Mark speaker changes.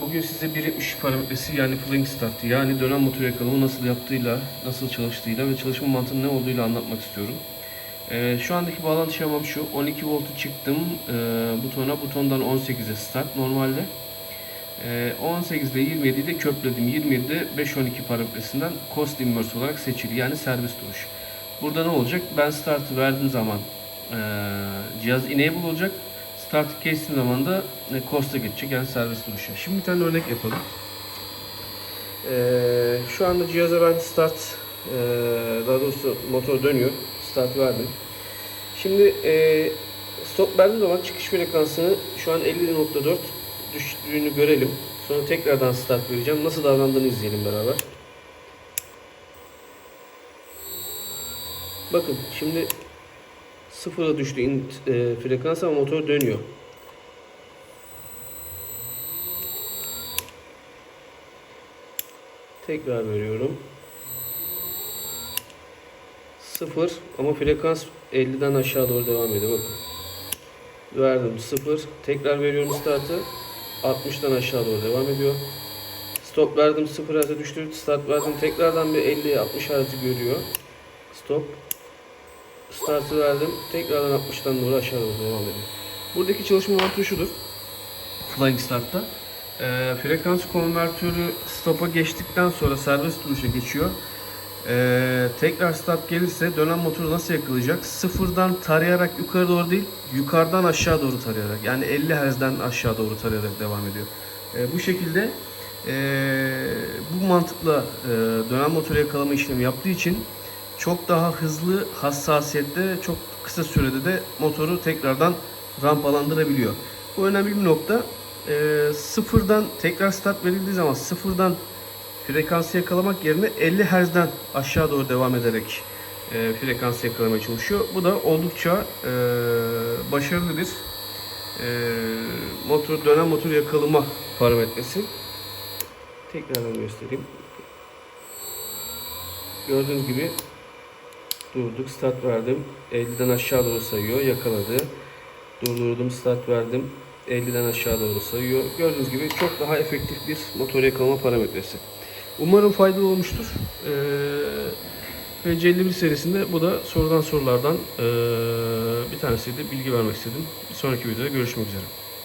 Speaker 1: Bugün size 1.70 parametresi yani flying start yani dönem motor yakalama nasıl yaptığıyla, nasıl çalıştığıyla ve çalışma mantığının ne olduğuyla anlatmak istiyorum. Ee, şu andaki bağlantı şemam şu. 12 voltu çıktım e, butona. Butondan 18'e start normalde. E, 18 ile 27'yi de kökledim. 27'de 5-12 parametresinden cost inverse olarak seçili yani serbest duruş. Burada ne olacak? Ben startı verdiğim zaman e, cihaz enable olacak. Startı kestiğim zaman da e, coast'a geçecek yani serbest duruşa. Şimdi bir tane örnek yapalım. Ee, şu anda cihaza ben start e, daha doğrusu motor dönüyor. Start verdim. Şimdi e, stop verdiğim zaman çıkış frekansını şu an 50.4 düştüğünü görelim. Sonra tekrardan start vereceğim. Nasıl davrandığını izleyelim beraber. Bakın şimdi sıfıra düştü in, e, frekans ama motor dönüyor. Tekrar veriyorum. Sıfır ama frekans 50'den aşağı doğru devam ediyor. Bakın. Verdim sıfır. Tekrar veriyorum startı. 60'tan aşağı doğru devam ediyor. Stop verdim 0 Hz'e düştü. Start verdim tekrardan bir 50 60 Hz'i görüyor. Stop. Startı verdim. Tekrardan 60'tan doğru aşağı doğru devam ediyor. Buradaki çalışma mantığı şudur. Flying Start'ta. Ee, frekans konvertörü stop'a geçtikten sonra serbest duruşa geçiyor. Ee, tekrar stop gelirse dönen motoru nasıl yakalayacak? Sıfırdan tarayarak yukarı doğru değil, yukarıdan aşağı doğru tarayarak. Yani 50 Hz'den aşağı doğru tarayarak devam ediyor. Ee, bu şekilde ee, bu mantıkla ee, dönen motoru yakalama işlemi yaptığı için çok daha hızlı hassasiyette çok kısa sürede de motoru tekrardan rampalandırabiliyor. Bu önemli bir nokta. Ee, sıfırdan tekrar start verildiği zaman sıfırdan frekansı yakalamak yerine 50 Hz'den aşağı doğru devam ederek e, frekansı yakalamaya çalışıyor. Bu da oldukça e, başarılı bir e, motor dönen motor yakalama parametresi. Tekrardan göstereyim. Gördüğünüz gibi durduk start verdim. 50'den aşağı doğru sayıyor yakaladı. Durdurdum start verdim. 50'den aşağı doğru sayıyor. Gördüğünüz gibi çok daha efektif bir motor yakalama parametresi. Umarım faydalı olmuştur. Ee, PC51 serisinde bu da sorulan sorulardan ee, bir tanesiydi. Bilgi vermek istedim. Bir sonraki videoda görüşmek üzere